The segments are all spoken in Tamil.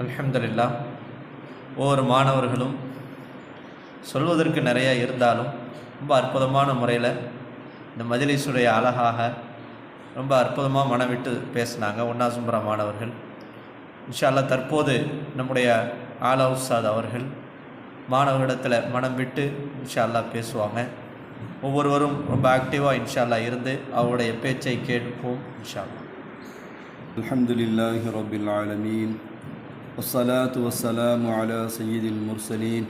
அலமதுல்லா ஒவ்வொரு மாணவர்களும் சொல்வதற்கு நிறையா இருந்தாலும் ரொம்ப அற்புதமான முறையில் இந்த மஜிலிஸுடைய அழகாக ரொம்ப அற்புதமாக மனவிட்டு பேசினாங்க ஒன்னாசும்பரா மாணவர்கள். இன்ஷால்லா தற்போது நம்முடைய ஆலா உஸ்தாத் அவர்கள் மாணவர்களிடத்தில் மனம் விட்டு இன்ஷால்லா பேசுவாங்க. ஒவ்வொருவரும் ரொம்ப ஆக்டிவாக இன்ஷால்லா இருந்து அவருடைய பேச்சை கேட்போம் இன்ஷால்லா அலமதுல்லாஹி ரபில் ஆலமீன். والصلاة والسلام على سيد المرسلين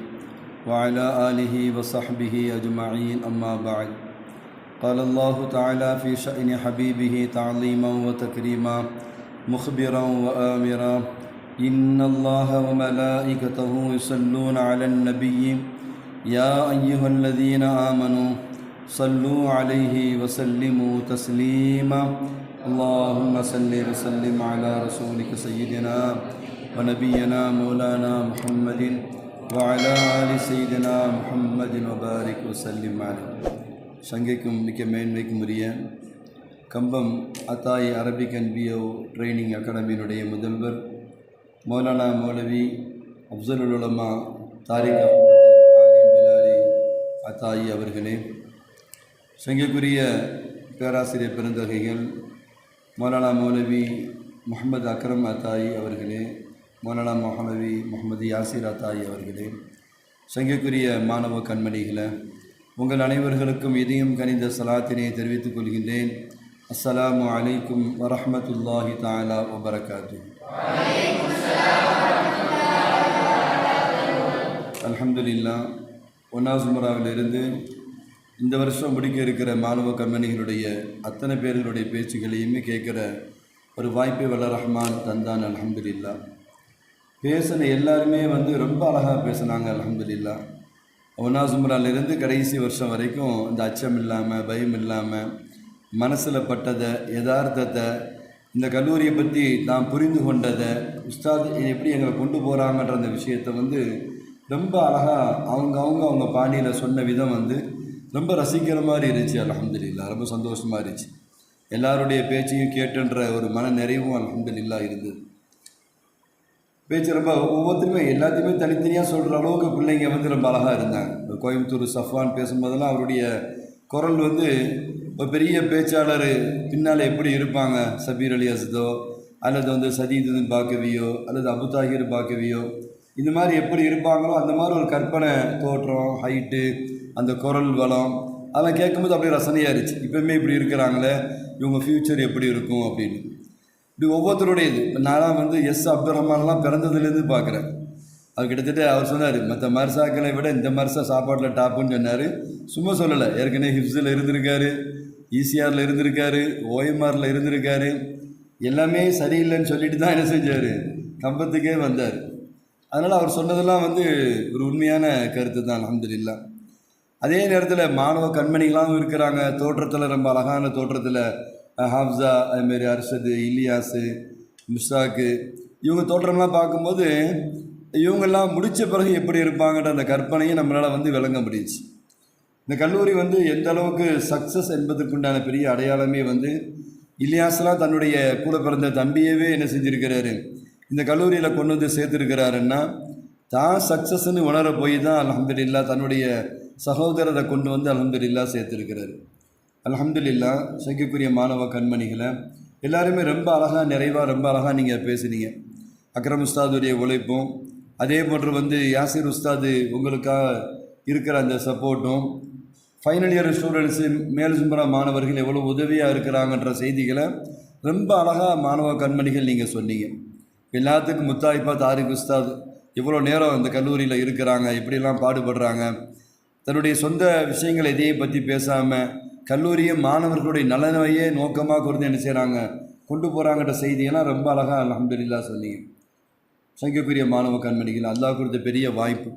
وعلى آله وصحبه أجمعين أما بعد. قال الله تعالى في شأن حبيبه تعظيما وتكريما مخبرا وآمرا إن الله وملائكته يصلون على النبي. يا أيها الذين آمنوا صلوا عليه وسلموا تسليما. اللهم صل وسلم على رسولك سيدنا ونبينا مولانا محمد وعلى آل سيدنا محمد وبارك وسلم عليه சங்கைக்கும் மிக்க மேன்மைக்கும் உரிய கம்பம் அத்தாய் அரபிக் அண்ட் பிஓ ட்ரைனிங் அகாடமியினுடைய முதல்வர் மௌலானா மௌலவி அப்சலுல் உலமா தாரிக் அஹ்மது ஆலிம் பிலாலி அத்தாயி அவர்களே சங்கைக்குரிய பேராசிரியர் பெருந்தகைகள் மௌலானா மௌலவி முகமது அக்ரம் அத்தாயி அவர்களே மௌலானா மௌலவி முகமது யாசிர் அத்தாயி அவர்களே சங்கக்குரிய மாணவ கண்மணிகளை உங்கள் அனைவர்களுக்கும் இதயம் கனிந்த சலாத்தினை தெரிவித்துக் கொள்கின்றேன். அஸ்ஸலாமு அலைக்கும் வரஹ்மத்துல்லாஹி தாலா வபரகாத்து. அல்ஹம்துலில்லா ஒன்னாசுமராவிலிருந்து இந்த வருஷம் முடிக்க இருக்கிற மாணவ கண்மணிகளுடைய அத்தனை பேர்களுடைய பேச்சுகளையுமே கேட்குற ஒரு வாய்ப்பை வல்ல ரஹ்மான் தந்தான் அல்ஹம்துலில்லா. பேசின எல்லாருமே வந்து ரொம்ப அழகாக பேசினாங்க அலமதுல்லா அல்ஹம்துலில்லா ஒன்னாசுமராலிருந்து கடைசி வருஷம் வரைக்கும் இந்த அச்சம் இல்லாமல் பயம் இல்லாமல் மனசில் பட்டதை யதார்த்தத்தை இந்த கல்லூரியை பற்றி நான் புரிந்து கொண்டதை உஸ்தாத் எப்படி எங்களை கொண்டு போகிறாங்கன்ற அந்த விஷயத்தை வந்து ரொம்ப அழகாக அவங்க அவங்க அவங்க பாணியில் சொன்ன விதம் வந்து ரொம்ப ரசிக்கிற மாதிரி இருந்துச்சு அலமதுல்லா ரொம்ப சந்தோஷமாக இருந்துச்சு. எல்லாருடைய பேச்சையும் கேட்டுன்ற ஒரு மன நிறைவும் அலமதுல்லா இருந்தது. பேச்சு ரொம்ப ஒவ்வொருத்தருமே எல்லாத்தையுமே தனித்தனியாக சொல்கிற அளவுக்கு பிள்ளைங்க வந்து ரொம்ப அழகாக இருந்தாங்க. கோயம்புத்தூர் சஃப்வான் பேசும்போதெல்லாம் அவருடைய குரல் வந்து ஒரு பெரிய பேச்சாளர் பின்னால் எப்படி இருப்பாங்க? சபீர் அலி அசதோ அல்லது வந்து சதீதுன் பாக்கவியோ அல்லது அபுதாகிர் பாக்கவியோ இந்த மாதிரி எப்படி இருப்பாங்களோ அந்த மாதிரி ஒரு கற்பனை தோற்றம் ஹைட்டு அந்த குரல் வளம் அதெல்லாம் கேட்கும்போது அப்படியே ரசனையாக இருந்துச்சு. இப்போயுமே இப்படி இருக்கிறாங்களே இவங்க ஃப்யூச்சர் எப்படி இருக்கும் அப்படின்னு. இப்படி ஒவ்வொருத்தருடைய இது. இப்போ நான்லாம் வந்து எஸ் அப்துல் ரஹ்மான்லாம் பிறந்ததுலேருந்து பார்க்குறேன். அவர் கிட்டத்தட்ட அவர் சொன்னார் மற்ற மர்சாக்களை விட இந்த மர்சா சாப்பாட்டில் டாப்புன்னு சொன்னார். சும்மா சொல்லலை. ஏற்கனவே ஹிப்ஸில் இருந்திருக்காரு ஈசிஆரில் இருந்திருக்காரு ஓஎம்ஆரில் இருந்திருக்காரு. எல்லாமே சரியில்லைன்னு சொல்லிட்டு தான் என்ன செஞ்சார்? கம்பத்துக்கே வந்தார். அதனால் அவர் சொன்னதெல்லாம் வந்து ஒரு உண்மையான கருத்து தான் அலமதுல்லா அதே நேரத்தில் மாணவ கண்மணிகளாகவும் இருக்கிறாங்க. தோற்றத்தில் ரொம்ப அழகான தோற்றத்தில் ஹாஃப்ஸா அதுமாரி அர்ஷது இலியாஸு முஸ்தாக்கு இவங்க தோற்றம்லாம் பார்க்கும்போது இவங்கெல்லாம் முடித்த பிறகு எப்படி இருப்பாங்கன்ற அந்த கற்பனையை நம்மளால் வந்து விளங்க முடியுச்சு. இந்த கல்லூரி வந்து எந்த அளவுக்கு சக்ஸஸ் என்பதற்குண்டான பெரிய அடையாளமே வந்து இலியாஸ்லாம் தன்னுடைய கூட பிறந்த தம்பியவே என்ன செஞ்சுருக்கிறாரு? இந்த கல்லூரியில் கொண்டு வந்து சேர்த்துருக்கிறாருன்னா தான் சக்ஸஸ்ன்னு உணர போய் தான் அலமதுல்லா தன்னுடைய சகோதரரை கொண்டு வந்து அலமதுல்லா சேர்த்துருக்கிறாரு. அலமதுல்லா சைக்கக்கூடிய மாணவ கண்மணிகளை எல்லாருமே ரொம்ப அழகாக நிறைவாக ரொம்ப அழகாக நீங்கள் பேசுனீங்க. அக்ரம் உஸ்தாதுடைய உழைப்பும் அதே போன்று வந்து யாசிர் உஸ்தாது உங்களுக்காக இருக்கிற அந்த சப்போர்ட்டும் ஃபைனல் இயர் ஸ்டூடெண்ட்ஸு மேல் சும்பரா மாணவர்கள் எவ்வளோ உதவியாக இருக்கிறாங்கன்ற செய்திகளை ரொம்ப அழகாக மாணவ கண்மணிகள் நீங்கள் சொன்னீங்க. எல்லாத்துக்கும் முத்தாய்ப்பா தாரிக் உஸ்தாத் எவ்வளோ நேரம் இந்த கல்லூரியில் இருக்கிறாங்க எப்படிலாம் பாடுபடுறாங்க. தன்னுடைய சொந்த விஷயங்கள் எதையும் பற்றி பேசாமல் கல்லூரியும் மாணவர்களுடைய நலனையே நோக்கமாக கொண்டு என்ன செய்கிறாங்க கொண்டு போகிறாங்கன்ற செய்தியெல்லாம் ரொம்ப அழகாக அலமதுல்லா சொன்னீங்க. சங்கக்குரிய மாணவ கண்மணிகள் அல்லாஹ் கொடுத்த பெரிய வாய்ப்பு.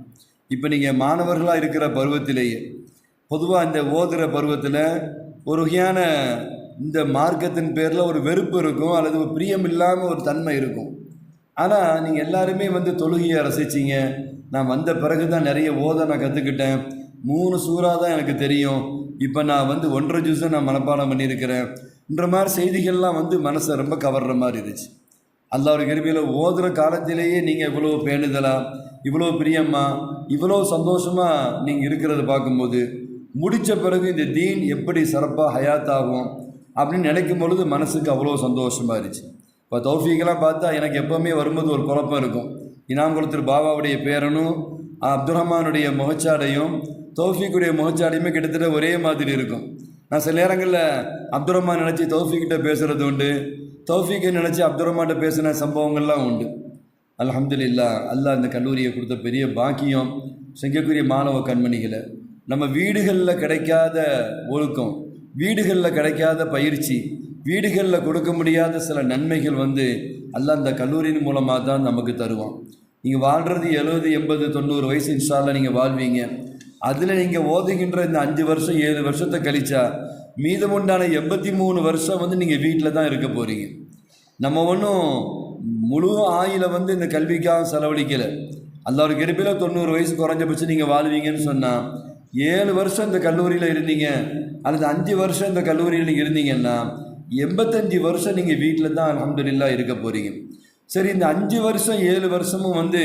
இப்போ நீங்கள் மாணவர்களாக இருக்கிற பருவத்திலேயே பொதுவாக இந்த ஓதுகிற பருவத்தில் ஒரு வகையான இந்த மார்க்கத்தின் பேரில் ஒரு வெறுப்பு இருக்கும் அல்லது ஒரு பிரியம் இல்லாமல் ஒரு தன்மை இருக்கும். ஆனால் நீங்கள் எல்லாருமே வந்து தொழுகையை ரசிச்சிங்க. நான் வந்த பிறகு தான் நிறைய ஓத நான் கற்றுக்கிட்டேன் மூணு சூறா தான் எனக்கு தெரியும். இப்போ நான் வந்து ஒன்றரை ஜூஸை நான் மனப்பாடம் பண்ணியிருக்கிறேன். மாதிரி செய்திகள்லாம் வந்து மனசை ரொம்ப கவர்ற மாதிரி இருந்துச்சு. அல்லாஹ் கிருபியில் ஓதுகிற காலத்திலேயே நீங்கள் இவ்வளோ பேணுதலா? இவ்வளோ பிரியம்மா? இவ்வளோ சந்தோஷமாக நீங்கள் இருக்கிறத பார்க்கும்போது முடித்த பிறகு இந்த தீன் எப்படி சிறப்பாக ஹயாத்தாகும் அப்படின்னு நினைக்கும் பொழுது மனசுக்கு அவ்வளோ சந்தோஷமாக இருந்துச்சு. இப்போ தௌஃபீக்கெல்லாம் பார்த்தா எனக்கு எப்போவுமே வரும்போது ஒரு குழப்பம் இருக்கும். இனாம்குளத்தூர் பாபாவுடைய பேரனும் அப்துல் ரஹ்மானுடைய முகச்சாடையும் தௌஃபீக்குடைய முகச்சாடையுமே கிட்டத்தட்ட ஒரே மாதிரி இருக்கும். நான் சில நேரங்களில் அப்துல் ரஹ்மான் நினச்சி தௌஃபீக்கிட்ட பேசுகிறது உண்டு. தௌஃபீக்கை நினச்சி அப்துல் ரஹ்மான்கிட்ட பேசின சம்பவங்கள்லாம் உண்டு. அல்ஹம்துலில்லா அல்லாஹ் இந்த கல்லூரியை கொடுத்த பெரிய பாக்கியம் செய்யக்கூடிய மாணவ கண்மணிகளை. நம்ம வீடுகளில் கிடைக்காத ஒழுக்கம் வீடுகளில் கிடைக்காத பயிற்சி வீடுகளில் கொடுக்க முடியாத சில நன்மைகள் வந்து அல்லாஹ் அந்த கல்லூரியின் மூலமாக தான் நமக்கு தருவான். நீங்கள் வாழ்கிறது எழுபது எண்பது தொண்ணூறு வயசு இன்ஷால்ல நீங்கள் வாழ்வீங்க. அதில் நீங்கள் ஓதுகின்ற இந்த அஞ்சு வருஷம் ஏழு வருஷத்தை கழிச்சா மீதமுண்டான எண்பத்தி மூணு வருஷம் வந்து நீங்கள் வீட்டில் தான் இருக்க போகிறீங்க நம்ம ஒன்றும் முழு ஆயில வந்து இந்த கல்விக்காக செலவழிக்கலை. அந்த ஒரு கிருப்பில் தொண்ணூறு வயசு குறைஞ்சபட்சம் நீங்கள் வாழ்வீங்கன்னு சொன்னால் ஏழு வருஷம் இந்த கல்லூரியில் இருந்தீங்க அல்லது அஞ்சு வருஷம் இந்த கல்லூரியில் நீங்கள் இருந்தீங்கன்னா எண்பத்தஞ்சு வருஷம் நீங்கள் வீட்டில் தான் அலமதுல்லா இருக்க போகிறீங்க சரி இந்த அஞ்சு வருஷம் ஏழு வருஷமும் வந்து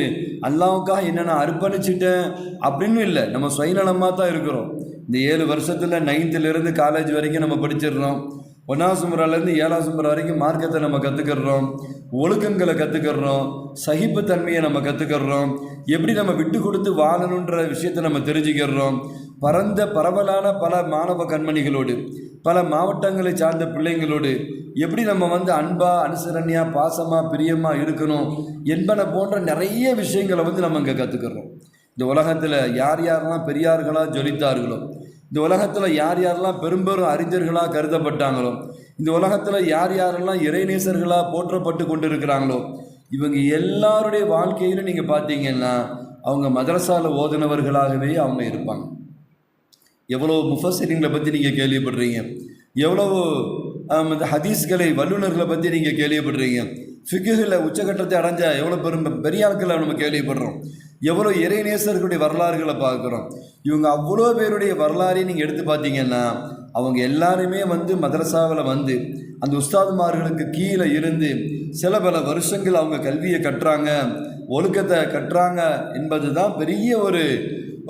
அல்லாவுக்காக என்னென்ன அர்ப்பணிச்சிட்டேன் அப்படின்னு இல்லை. நம்ம சுயநலமாக தான் இருக்கிறோம். இந்த ஏழு வருஷத்தில் நைன்த்துலேருந்து காலேஜ் வரைக்கும் நம்ம படிச்சிடுறோம். ஒன்றாம் சுமராலேருந்து ஏழாம் சுமரா வரைக்கும் மார்க்கத்தை நம்ம கற்றுக்கிறோம் ஒழுக்கங்களை கற்றுக்கிறோம் சகிப்புத்தன்மையை நம்ம கற்றுக்கிறோம் எப்படி நம்ம விட்டு கொடுத்து வாழணுன்ற விஷயத்தை நம்ம தெரிஞ்சுக்கிறோம் பரந்த பரவலான பல மாணவ கண்மணிகளோடு பல மாவட்டங்களை சார்ந்த பிள்ளைங்களோடு எப்படி நம்ம வந்து அன்பா அனுசரணையா பாசமா பிரியமா இருக்கணும் என்பன போன்ற நிறைய விஷயங்களை வந்து நம்ம இங்கே கற்றுக்கிறோம் இந்த உலகத்தில் யார் யாரெல்லாம் பெரியார்களா ஜொலித்தார்களோ இந்த உலகத்தில் யார் யாரெல்லாம் பெரும்பெரும் அறிஞர்களாக கருதப்பட்டாங்களோ இந்த உலகத்தில் யார் யாரெல்லாம் இறைநேசர்களாக போற்றப்பட்டு கொண்டு இருக்கிறாங்களோ இவங்க எல்லாருடைய வாழ்க்கையிலும் நீங்கள் பார்த்தீங்கன்னா அவங்க மதரசால ஓதுனவர்களாகவே அவங்க இருப்பாங்க. எவ்வளோ முஃபசரிங்களை பற்றி நீங்கள் கேள்விப்படுறீங்க? எவ்வளோ இந்த ஹதீஸ்களை வல்லுநர்களை பற்றி நீங்கள் கேள்விப்படுறீங்க? ஃபிக்குகளில் உச்சகட்டத்தை அடைஞ்ச எவ்வளோ பெரும் பெரிய ஆட்களை நம்ம கேள்விப்படுறோம். எவ்வளோ இறைநேசர்களுடைய வரலாறுகளை பார்க்குறோம். இவங்க அவ்வளோ பேருடைய வரலாறையும் நீங்கள் எடுத்து பார்த்தீங்கன்னா அவங்க எல்லாருமே வந்து மதரசாவில் வந்து அந்த உஸ்தாதுமார்களுக்கு கீழே இருந்து சில பல வருஷங்கள் அவங்க கல்வியை கட்டுறாங்க ஒழுக்கத்தை கட்டுறாங்க என்பது தான் பெரிய ஒரு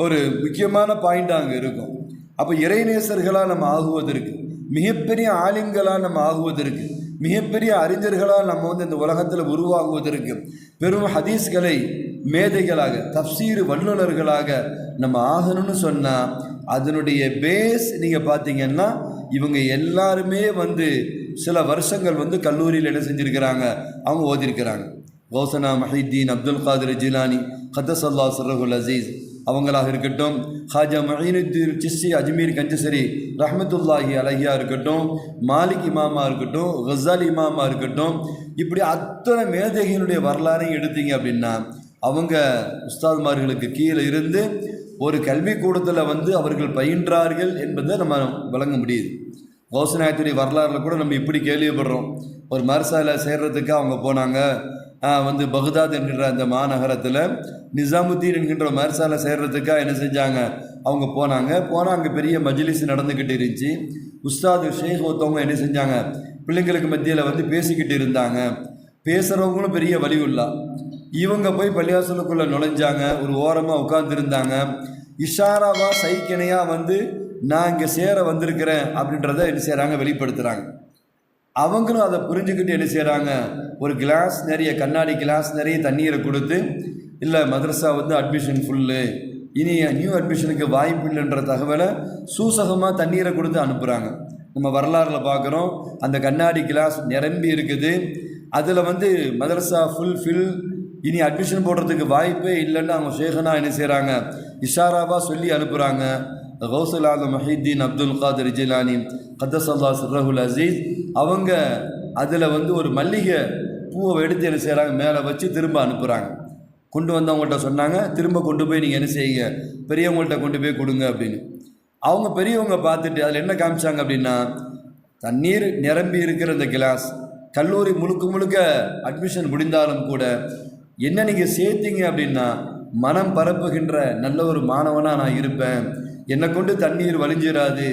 ஒரு முக்கியமான பாயிண்ட் அங்கே இருக்கும். அப்போ இறைநேசர்களாக நம்ம ஆகுவதற்கு மிகப்பெரிய ஆலிங்களாக நம்ம ஆகுவதற்கு மிகப்பெரிய அறிஞர்களாக நம்ம வந்து இந்த உலகத்தில் உருவாகுவதற்கு பெரும் ஹதீஸ்களை மேதைகளாக தப்சீர் வல்லுநர்களாக நம்ம ஆகணும்னு சொன்னால் அதனுடைய பேஸ் நீங்கள் பார்த்தீங்கன்னா இவங்க எல்லாருமே வந்து சில வருஷங்கள் வந்து கல்லூரியில் என்ன செஞ்சுருக்கிறாங்க அவங்க ஓதிருக்கிறாங்க. கௌசனா மஹித்தீன் அப்துல் காதிர் ஜிலானி கத்தசல்லா சர்ரகுல் அசீஸ் அவங்களாக இருக்கட்டும். ஹாஜா மஹீனுத்தீன் சிஸ்ஸி அஜ்மீர் கஞ்சசரி ரஹமத்துல்லாஹி அலஹியா இருக்கட்டும். மாலிக் இமாமா இருக்கட்டும் ஹசால் இமாமா இருக்கட்டும். இப்படி அத்தனை மேதைகளுடைய வரலாறையும் எடுத்தீங்க அப்படின்னா அவங்க உஸ்தாத்மார்களுக்கு கீழே இருந்து ஒரு கல்விக்கூடத்தில் வந்து அவர்கள் பயின்றார்கள் என்பதை நம்ம விளங்க முடியுது. கௌசநாயத்துடைய வரலாறுல கூட நம்ம இப்படி கேள்விப்படுறோம். ஒரு மர்சால சேர்றதுக்கு அவங்க போனாங்க. வந்து பகுதாத் என்கின்ற அந்த மாநகரத்தில் நிசாமுத்தீன் என்கின்ற மர்சால சேர்றதுக்காக என்ன செஞ்சாங்க? அவங்க போனாங்க. போனால் அங்கே பெரிய மஜ்லிஸ் நடந்துக்கிட்டு இருந்துச்சு. உஸ்தாது ஷேக் ஒருத்தவங்க என்ன செஞ்சாங்க? பிள்ளைங்களுக்கு மத்தியில் வந்து பேசிக்கிட்டு இருந்தாங்க. பேசுகிறவங்களும் பெரிய வலிவுள்ளா இவங்க போய் பள்ளிவாசலுக்குள்ளே நுழைஞ்சாங்க. ஒரு ஓரமாக உட்காந்துருந்தாங்க இஷாராவா சைக்கிணையாக வந்து நான் இங்கே சேர வந்திருக்கிறேன் அப்படின்றத என்ன செய்கிறாங்க வெளிப்படுத்துகிறாங்க அவங்களும் அதை புரிஞ்சுக்கிட்டு என்ன செய்கிறாங்க ஒரு கிளாஸ் நிறைய கண்ணாடி கிளாஸ் நிறைய தண்ணீரை கொடுத்து இல்லை மதரசா வந்து அட்மிஷன் ஃபுல்லு இனி நியூ அட்மிஷனுக்கு வாய்ப்பு இல்லைன்ற தகவலை சூசகமாக தண்ணீரை கொடுத்து அனுப்புகிறாங்க நம்ம வரலாறில் பார்க்குறோம். அந்த கண்ணாடி கிளாஸ் நிரம்பி இருக்குது. அதில் வந்து மதரசா ஃபுல் ஃபில் இனி அட்மிஷன் போடுறதுக்கு வாய்ப்பே இல்லைன்னு அவங்க சேகனா என்ன செய்கிறாங்க இஷாராவாக சொல்லி அனுப்புகிறாங்க கௌசல் ஆலம் மஹீத்தீன் அப்துல் காதர் ஜிலானி கதசல்லா சிர்ரஹுல் அசீஸ் அவங்க அதில் வந்து ஒரு மல்லிகை பூவை எடுத்து என்ன செய்கிறாங்க மேலே வச்சு திரும்ப அனுப்புகிறாங்க கொண்டு வந்தவங்கள்ட்ட சொன்னாங்க திரும்ப கொண்டு போய் நீங்கள் என்ன செய்யுங்க? பெரியவங்கள்ட்ட கொண்டு போய் கொடுங்க அப்படின்னு. அவங்க பெரியவங்க பார்த்துட்டு அதில் என்ன காமிச்சாங்க அப்படின்னா தண்ணீர் நிரம்பி இருக்கிற இந்த கிளாஸ் கல்லூரி முழுக்க முழுக்க அட்மிஷன் முடிந்தாலும் கூட என்ன நீங்கள் சேர்த்தீங்க அப்படின்னா மனம் பரப்புகின்ற நல்ல ஒரு மாணவனாக நான் இருப்பேன். என்னை கொண்டு தண்ணீர் வலிஞ்சிராது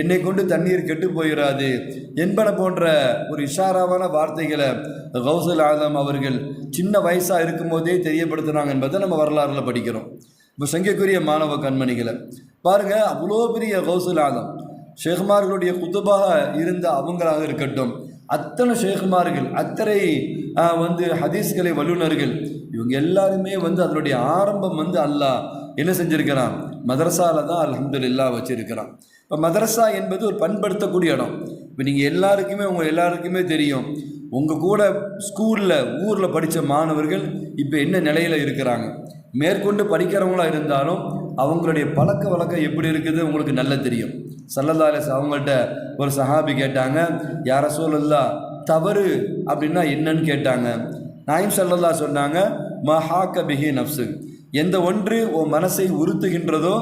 என்னை கொண்டு தண்ணீர் கெட்டு போயிடாது என்பன போன்ற ஒரு இஷாராவான வார்த்தைகளை கௌசல் ஆதம் அவர்கள் சின்ன வயசாக இருக்கும்போதே தெரியப்படுத்துனாங்க என்பதை நம்ம வரலாறுல படிக்கிறோம். இப்போ சங்கைக்குரிய மாணவ கண்மணிகளை பாருங்க அவ்வளோ பெரிய கௌசல் ஆதம். ஷேகுமார்களுடைய குத்துபாக இருந்த அவங்களாக இருக்கட்டும் அத்தனை ஷேகுமார்கள் அத்தனை வந்து ஹதீஸ்களை வல்லுநர்கள் இவங்க எல்லாருமே வந்து அதனுடைய ஆரம்பம் வந்து அல்லாஹ் என்ன செஞ்சுருக்கிறான்? மதரசாவில் தான் அலமதுல்லா வச்சுருக்கிறான். இப்போ மதரசா என்பது ஒரு பண்படுத்தக்கூடிய இடம். இப்போ நீங்கள் எல்லாருக்குமே உங்கள் எல்லாருக்குமே தெரியும். உங்கள் கூட ஸ்கூலில் ஊரில் படித்த மாணவர்கள் இப்போ என்ன நிலையில் இருக்கிறாங்க? மேற்கொண்டு படிக்கிறவங்களா இருந்தாலும் அவங்களுடைய பழக்க வழக்கம் எப்படி இருக்குது உங்களுக்கு நல்லா தெரியும். சல்லல்லாஸ் அவங்கள்ட்ட ஒரு சஹாபி கேட்டாங்க யார சூழல்லா தவறு அப்படின்னா என்னன்னு கேட்டாங்க. நாயம் சல்லல்லா சொன்னாங்க மஹாக்க பிஹி நப்சு எந்த ஒன்று உன் மனசை உறுத்துகின்றதோ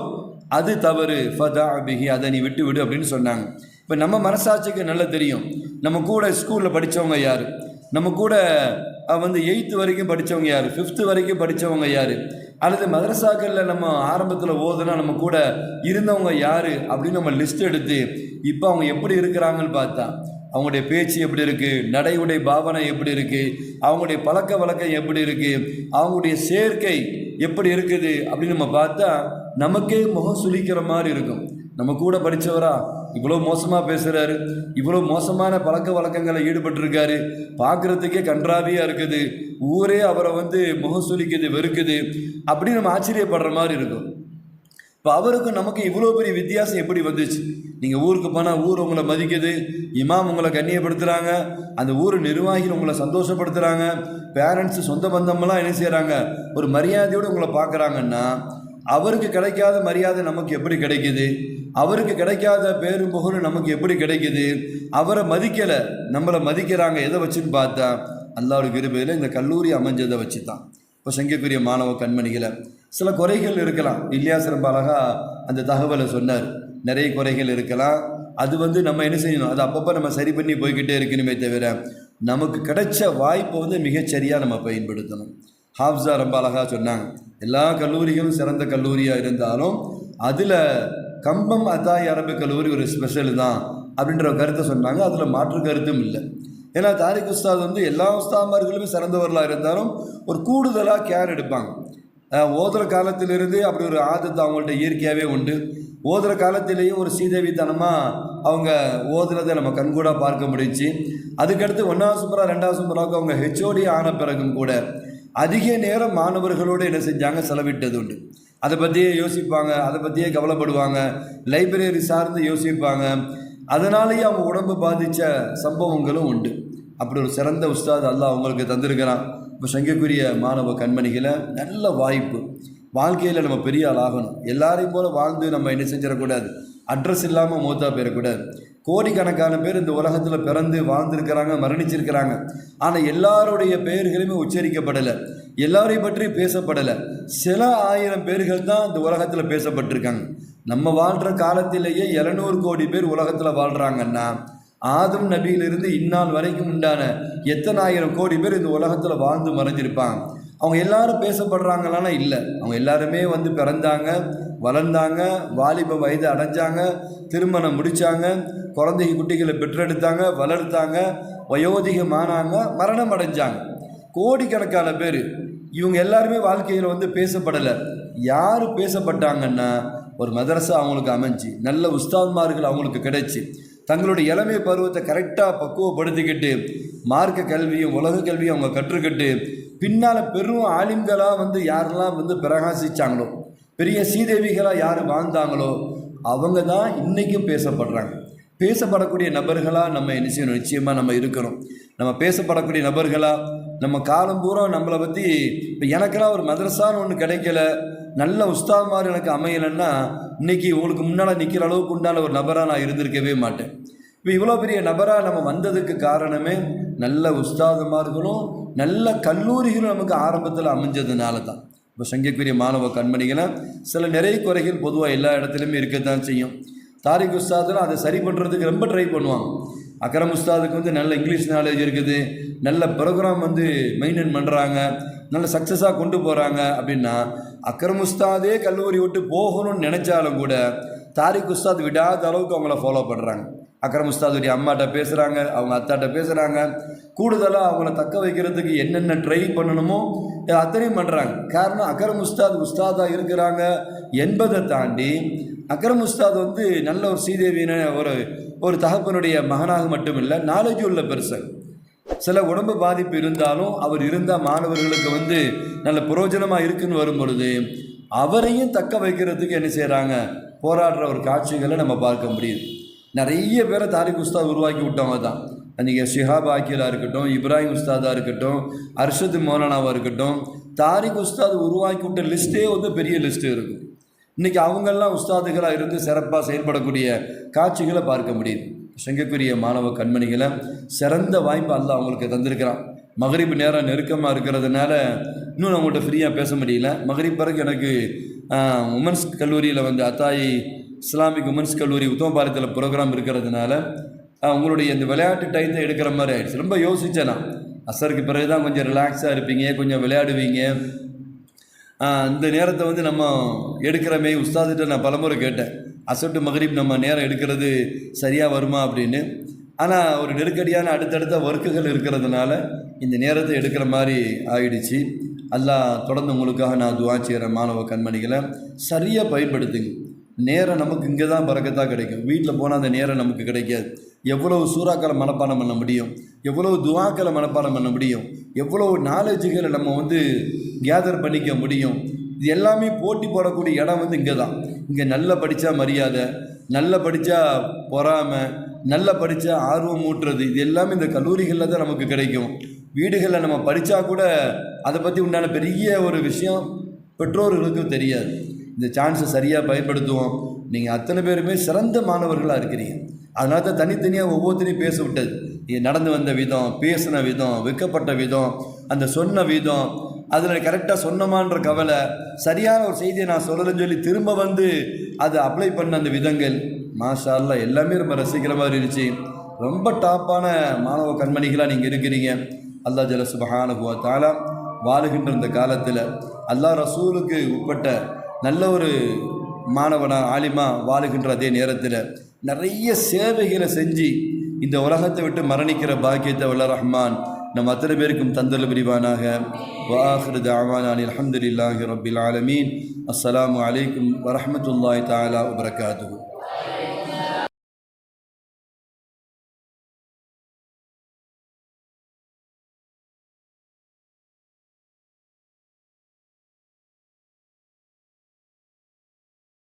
அது தவறு. ஃபதா பிஹி அதை நீ விட்டு விடு அப்படின்னு சொன்னாங்க. இப்போ நம்ம மனசாட்சிக்கு நல்லா தெரியும். நம்ம கூட ஸ்கூலில் படித்தவங்க யார்? நம்ம கூட வந்து எயித்து வரைக்கும் படித்தவங்க யார்? ஃபிஃப்த்து வரைக்கும் படித்தவங்க யார்? அல்லது மதரசாக்களில் நம்ம ஆரம்பத்தில் ஓதுனா நம்ம கூட இருந்தவங்க யார்? அப்படின்னு நம்ம லிஸ்ட் எடுத்து இப்போ அவங்க எப்படி இருக்கிறாங்கன்னு பார்த்தா அவங்களுடைய பேச்சு எப்படி இருக்குது நடை உடை பாவனை எப்படி இருக்குது அவங்களுடைய பழக்க வழக்கம் எப்படி இருக்குது அவங்களுடைய சேர்க்கை எப்படி இருக்குது? அப்படின்னு நம்ம பார்த்தா நமக்கே முகம் சுழிக்கிற மாதிரி இருக்கும். நம்ம கூட படித்தவரா இவ்வளோ மோசமாக பேசுகிறாரு இவ்வளோ மோசமான பழக்க வழக்கங்களை ஈடுபட்டிருக்காரு. பார்க்குறதுக்கே கன்றாவியாக இருக்குது. ஊரே அவரை வந்து முகம் சுழிக்குது வெறுக்குது. அப்படின்னு நம்ம ஆச்சரியப்படுற மாதிரி இருக்கும். இப்போ அவருக்கும் நமக்கு இவ்வளோ பெரிய வித்தியாசம் எப்படி வந்துச்சு? நீங்கள் ஊருக்கு போனால் ஊர் உங்களை மதிக்குது இமாம் உங்களை கண்ணியப்படுத்துகிறாங்க அந்த ஊர் நிர்வாகிகள் உங்களை சந்தோஷப்படுத்துகிறாங்க பேரண்ட்ஸ் சொந்த பந்தமெல்லாம் என்ன செய்கிறாங்க ஒரு மரியாதையோடு உங்களை பார்க்குறாங்கன்னா அவருக்கு கிடைக்காத மரியாதை நமக்கு எப்படி கிடைக்குது? அவருக்கு கிடைக்காத பேரும் புகழும் நமக்கு எப்படி கிடைக்குது? அவரை மதிக்கலை நம்மளை மதிக்கிறாங்க எதை வச்சுன்னு பார்த்தா அல்லாவோட கிருபையில் இந்த கல்லூரி அமைஞ்சதை வச்சு தான் இப்போ சங்கக்குரிய மாணவ கண்மணிகளை சில குறைகள் இருக்கலாம். இல்லையாஸ் ரொம்ப அழகாக அந்த தகவலை சொன்னார். நிறைய குறைகள் இருக்கலாம். அது வந்து நம்ம என்ன செய்யணும்? அது அப்பப்போ நம்ம சரி பண்ணி போய்கிட்டே இருக்கணுமே தவிர நமக்கு கிடைச்ச வாய்ப்பை வந்து மிகச்சரியாக நம்ம பயன்படுத்தணும். ஹாஃப்ஸா ரொம்ப அழகாக சொன்னாங்க. எல்லா கல்லூரிகளும் சிறந்த கல்லூரியாக இருந்தாலும் அதில் கம்பம் அத்தாய் அரபு கல்லூரி ஒரு ஸ்பெஷல் தான் அப்படின்ற கருத்தை சொன்னாங்க. அதில் மாற்று கருத்தும் இல்லை. ஏன்னா தாரிக் உஸ்தாத் வந்து எல்லா உஸ்தாமார்களுமே சிறந்தவர்களாக இருந்தாலும் ஒரு கூடுதலாக கேர் எடுப்பாங்க. ஓதுற காலத்திலிருந்து அப்படி ஒரு ஆதத்து அவங்கள்ட்ட இயற்கையாகவே உண்டு. ஓதுற காலத்திலேயும் ஒரு சீதேவித்தனமாக அவங்க ஓதுறதை நம்ம கண்கூட பார்க்க முடிஞ்சுச்சு. அதுக்கடுத்து ஒன்றாவது சுமரா ரெண்டாவது சுமராவுக்கு அவங்க ஹெச்ஓடி ஆன பிறகும் கூட அதிக நேரம் மாணவர்களோடு என்ன செஞ்சாங்க? செலவிட்டது உண்டு. அதை பற்றியே யோசிப்பாங்க அதை பற்றியே கவலைப்படுவாங்க லைப்ரரி சார்ந்து யோசிப்பாங்க. அதனாலேயே அவங்க உடம்பு பாதித்த சம்பவங்களும் உண்டு. அப்படி ஒரு சிறந்த உஸ்தாத் அல்லாஹ் அவங்களுக்கு தந்திருக்கிறான். இப்போ சங்கக்குரிய மாணவ கண்மணிகளை நல்ல வாய்ப்பு. வாழ்க்கையில் நம்ம பெரிய ஆள் ஆகணும். எல்லாரையும் போல வாழ்ந்து நம்ம என்ன செஞ்சிடக்கூடாது? அட்ரஸ் இல்லாமல் மூத்தா போயிடக்கூடாது. கோடிக்கணக்கான பேர் இந்த உலகத்தில் பிறந்து வாழ்ந்துருக்கிறாங்க மரணிச்சிருக்கிறாங்க. ஆனால் எல்லாருடைய பெயர்களுமே உச்சரிக்கப்படலை. எல்லாரையும் பற்றி பேசப்படலை. சில ஆயிரம் பேர்கள் தான் இந்த உலகத்தில் பேசப்பட்டிருக்காங்க. நம்ம வாழ்கிற காலத்திலேயே எழுநூறு கோடி பேர் உலகத்தில் வாழ்கிறாங்கன்னா ஆதம் நபியிலிருந்து இந்நாள் வரைக்கும் உண்டான எத்தனை ஆயிரம் கோடி பேர் இந்த உலகத்தில் வாழ்ந்து மறைஞ்சிருப்பாங்க. அவங்க எல்லாரும் பேசப்படுறாங்களான இல்லை. அவங்க எல்லாருமே வந்து பிறந்தாங்க வளர்ந்தாங்க வாலிப வயது அடைஞ்சாங்க திருமணம் முடித்தாங்க குழந்தை குட்டிகளை பெற்றெடுத்தாங்க வளர்த்தாங்க வயோதிகமானாங்க மரணம் அடைஞ்சாங்க. கோடிக்கணக்கான பேர். இவங்க எல்லாருமே வாழ்க்கையில் வந்து பேசப்படலை. யார் பேசப்பட்டாங்கன்னா ஒரு மதரசா அவங்களுக்கு அமைஞ்சு நல்ல உஸ்தாத்மார்கள் அவங்களுக்கு கிடைச்சி. தங்களுடைய இளமை பருவத்தை கரெக்டாக பக்குவப்படுத்திக்கிட்டு மார்க்க கல்வியும் உலக கல்வியும் அவங்க கற்றுக்கிட்டு பின்னால் பெரும் ஆலிம்களாக வந்து யாரெல்லாம் வந்து பிரகாசிச்சாங்களோ பெரிய சீதேவிகளாக யார் வாழ்ந்தாங்களோ அவங்க தான் இன்றைக்கும் பேசப்படுறாங்க. பேசப்படக்கூடிய நபர்களாக நம்ம என்ன செய்யணும்? நிச்சயமாக நம்ம இருக்கணும். நம்ம பேசப்படக்கூடிய நபர்களாக நம்ம காலம் பூரா நம்மளை பற்றி இப்போ எனக்கெல்லாம் ஒரு மதரசான்னு ஒன்று கிடைக்கல. நல்ல உஸ்தாத்மார் எனக்கு அமையலைன்னா இன்னைக்கு உங்களுக்கு முன்னால் நிற்கிற அளவுக்கு உண்டான ஒரு நபராக நான் இருந்திருக்கவே மாட்டேன். இப்போ இவ்வளோ பெரிய நபராக நம்ம வந்ததுக்கு காரணமே நல்ல உஸ்தாதுமார்களும் நல்ல கல்லூரிகளும் நமக்கு ஆரம்பத்தில் அமைஞ்சதுனால தான் இப்போ சங்கக்குரிய மாணவ கண்மணிகளை சில நிறைய குறைகள் பொதுவாக எல்லா இடத்துலையுமே இருக்கத்தான் செய்யும். தாரிக் உஸ்தாதுலாம் அதை சரி பண்ணுறதுக்கு ரொம்ப ட்ரை பண்ணுவாங்க. அக்கரம் உஸ்தாதுக்கு வந்து நல்ல இங்கிலீஷ் நாலேஜ் இருக்குது நல்ல ப்ரோக்ராம் வந்து மெயின்டைன் பண்ணுறாங்க நல்ல சக்ஸஸாக கொண்டு போகிறாங்க அப்படின்னா அக்கரம் உஸ்தாதே கல்லூரி விட்டு போகணும்னு நினச்சாலும் கூட தாரிக் உஸ்தாத் விடாத அளவுக்கு அவங்கள ஃபாலோ பண்ணுறாங்க அக்ரம் உஸ்தாதுடைய அம்மாட்ட பேசுகிறாங்க அவங்க அத்தாட்ட பேசுகிறாங்க கூடுதலாக அவங்கள தக்க வைக்கிறதுக்கு என்னென்ன ட்ரை பண்ணணுமோ அத்தனையும் பண்ணுறாங்க காரணம் அக்ரம் உஸ்தாத் உஸ்தாதாக இருக்கிறாங்க என்பதை தாண்டி அக்ரம் உஸ்தாத் வந்து நல்ல ஒரு ஸ்ரீதேவியின ஒரு ஒரு தகப்பனுடைய மகனாக மட்டுமில்லை நாலேஜ் உள்ள பெருசன் சில உடம்பு பாதிப்பு இருந்தாலும் அவர் இருந்தால் மாணவர்களுக்கு வந்து நல்ல புரோஜனமாக இருக்குன்னு வரும் பொழுது அவரையும் தக்க வைக்கிறதுக்கு என்ன செய்கிறாங்க போராடுற ஒரு காட்சிகளை நம்ம பார்க்க முடியுது. நிறைய பேரை தாரிக் உஸ்தாத் உருவாக்கி விட்டவங்க தான். அன்றைக்கி ஷிஹாப் ஆக்கியலாக இருக்கட்டும் இப்ராஹிம் உஸ்தாதாக இருக்கட்டும் அர்ஷத் மௌலானாவாக இருக்கட்டும் தாரிக் உஸ்தாத் உருவாக்கி விட்ட லிஸ்ட்டே வந்து பெரிய லிஸ்ட்டு இருக்கும். இன்றைக்கி அவங்கெல்லாம் உஸ்தாதுகளாக இருந்து சிறப்பாக செயல்படக்கூடிய காட்சிகளை பார்க்க முடியுது. சங்கக்குரிய மாணவ கண்மணிகளை சிறந்த வாய்ப்பு அல்ல அவங்களுக்கு தந்திருக்கிறான். மகரிப்பு நேரம் நெருக்கமாக இருக்கிறதுனால இன்னும் அவங்கள்ட்ட ஃப்ரீயாக பேச முடியல. மகரிப் பிறகு எனக்கு உமன்ஸ் கல்லூரியில் வந்து அத்தாயி இஸ்லாமிக் உமன்ஸ் கல்லூரி உத்தமபாளையத்தில் ப்ரோக்ராம் இருக்கிறதுனால உங்களுடைய இந்த விளையாட்டு டைத்தை எடுக்கிற மாதிரி ஆயிடுச்சு. ரொம்ப யோசித்தேன் நான். அசருக்கு பிறகு தான் கொஞ்சம் ரிலாக்ஸாக இருப்பீங்க கொஞ்சம் விளையாடுவீங்க. இந்த நேரத்தை வந்து நம்ம எடுக்கிறமே உஸ்தாதிட்ட நான் பலமுறை கேட்டேன். அசட்டு மகரிப் நம்ம நேரம் எடுக்கிறது சரியாக வருமா அப்படின்னு. ஆனால் ஒரு நெருக்கடியான அடுத்தடுத்த ஒர்க்குகள் இருக்கிறதுனால இந்த நேரத்தை எடுக்கிற மாதிரி ஆயிடுச்சு. அல்லாஹ் தொடர்ந்து உங்களுக்காக நான் துவா செய்கிற மாணவ கண்மணிகளை சரியாக பயன்படுத்துங்க. நேரம் நமக்கு இங்கே தான் பறக்கத்தான் கிடைக்கும். வீட்டில் போனால் அந்த நேரம் நமக்கு கிடைக்காது. எவ்வளவு சூறாக்களை மனப்பாடம் பண்ண முடியும்? எவ்வளவு துவாக்களை மனப்பாடம் பண்ண முடியும்? எவ்வளவு நாலேஜுகளை நம்ம வந்து கேதர் பண்ணிக்க முடியும்? இது எல்லாமே போட்டி போடக்கூடிய இடம் வந்து இங்கே தான் இங்கே நல்லா படித்தா மரியாதை நல்லா படித்தா பொறாமை நல்லா படித்தா ஆர்வம் ஊட்டுறது இது எல்லாமே இந்த கல்லூரிகளில் தான் நமக்கு கிடைக்கும். வீடுகளில் நம்ம படித்தா கூட அதை பற்றி உண்டான பெரிய ஒரு விஷயம் பெற்றோர்களுக்கு தெரியாது. இந்த சான்ஸை சரியாக பயன்படுத்துவோம். நீங்கள் அத்தனை பேருமே சிறந்த மாணவர்களாக இருக்கிறீங்க. அதனால தான் தனித்தனியாக ஒவ்வொருத்தரையும் பேச விட்டது. நடந்து வந்த விதம் பேசின விதம் விற்கப்பட்ட விதம் அந்த சொன்ன விதம் அதில் கரெக்டாக சொன்னமான்ற கவலை சரியான ஒரு செய்தியை நான் சொல்லலைன்னு சொல்லி திரும்ப வந்து அதை அப்ளை பண்ண அந்த விதங்கள் மாஷா எல்லாமே ரொம்ப ரசிக்கிற மாதிரி இருந்துச்சு. ரொம்ப டாப்பான மாணவ கண்மணிகளாக நீங்கள் இருக்கிறீங்க. அல்லாஹ் ஜல சுபஹானுகுவா தாலா வாழுகின்ற இந்த காலத்தில் அல்லாஹ் ரசூலுக்கு உட்பட்ட நல்ல ஒரு மாணவனா ஆலிமா வாழுகின்ற அதே நேரத்தில் நிறைய சேவைகளை செஞ்சு இந்த உலகத்தை விட்டு மரணிக்கிற பாக்கியத்தை வல்ல ரஹ்மான் நம் அத்தனை பேருக்கும் தந்தல் புரிவானாக. வாஹிரு தாவானான் அலமதுல்லாஹி ரபில் ஆலமீன். அஸ்ஸலாமு அலைக்கும் வரஹ்மத்துல்லாஹி தஆலா வபரகாத்துஹு.